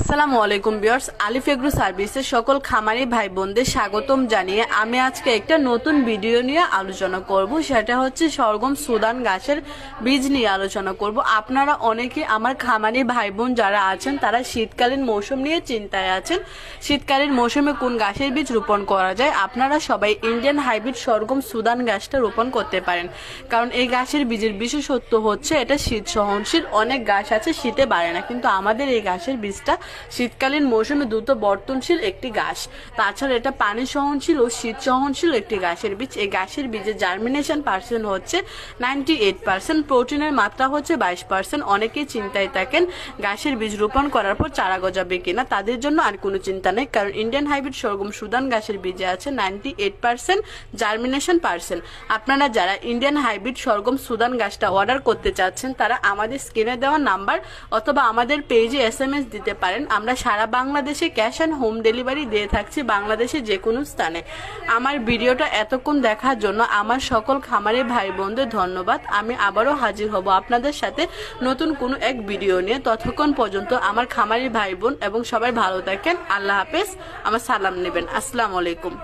আসসালামু আলাইকুম বিয়ার্স আলিফ এগ্রো সার্ভিসের সকল খামারি ভাই বোনদের স্বাগতম জানিয়ে আমি আজকে একটা নতুন ভিডিও নিয়ে আলোচনা করব। সেটা হচ্ছে সরগম সুদান গাছের বীজ নিয়ে আলোচনা করব। আপনারা অনেকে আমার খামারি ভাই বোন যারা আছেন, তারা শীতকালীন মৌসুম নিয়ে চিন্তায় আছেন। শীতকালীন মৌসুমে কোন গাছের বীজ রোপণ করা যায়? আপনারা সবাই ইন্ডিয়ান হাইব্রিড সরগম সুদান গাছটা রোপণ করতে পারেন। কারণ এই গাছের বীজের বিশেষত্ব হচ্ছে, এটা শীত সহনশীল, অনেক গাছ আছে, শীতে বাড়ে না। কিন্তু আমাদের এই গাছের বীজটা শীতকালীন মৌসুমে দ্রুত বর্তনশীল একটি গাছ। তাছাড়া এটা পানি সহনশীল ও শীত সহনশীল একটি গাছের বীজ। এই গাছের বীজের জার্মিনেশন পার্সেন্ট হচ্ছে নাইনটি এইট পার্সেন্ট প্রোটিনের মাত্রা হচ্ছে বাইশ পার্সেন্ট অনেকেই চিন্তায় থাকেন গাছের বীজ রোপণ করার পর চারা গজাবে কিনা। তাদের জন্য আর কোনো চিন্তা নেই, কারণ ইন্ডিয়ান হাইব্রিড সরগম সুদান গাছের বীজে আছে ninety eight percent germination percent আপনারা যারা ইন্ডিয়ান হাইব্রিড সরগম সুদান গাছটা অর্ডার করতে চাচ্ছেন, তারা আমাদের স্ক্রিনে দেওয়া নাম্বার অথবা আমাদের পেজে এস এম এস দিতে পারেন। আমরা সারা বাংলাদেশে ক্যাশ অ্যান্ড হোম ডেলিভারি দিয়ে থাকছি বাংলাদেশে যে কোনো স্থানে। আমার ভিডিওটা এতক্ষণ দেখার জন্য আমার সকল খামারে ভাই বোনদের ধন্যবাদ। আমি আবারও হাজির হব আপনাদের সাথে নতুন কোনো এক ভিডিও নিয়ে। ততক্ষণ পর্যন্ত আমার খামারি ভাই বোন এবং সবাই ভালো থাকেন। আল্লাহ হাফেজ। আমার সালাম নেবেন। আসসালামু আলাইকুম।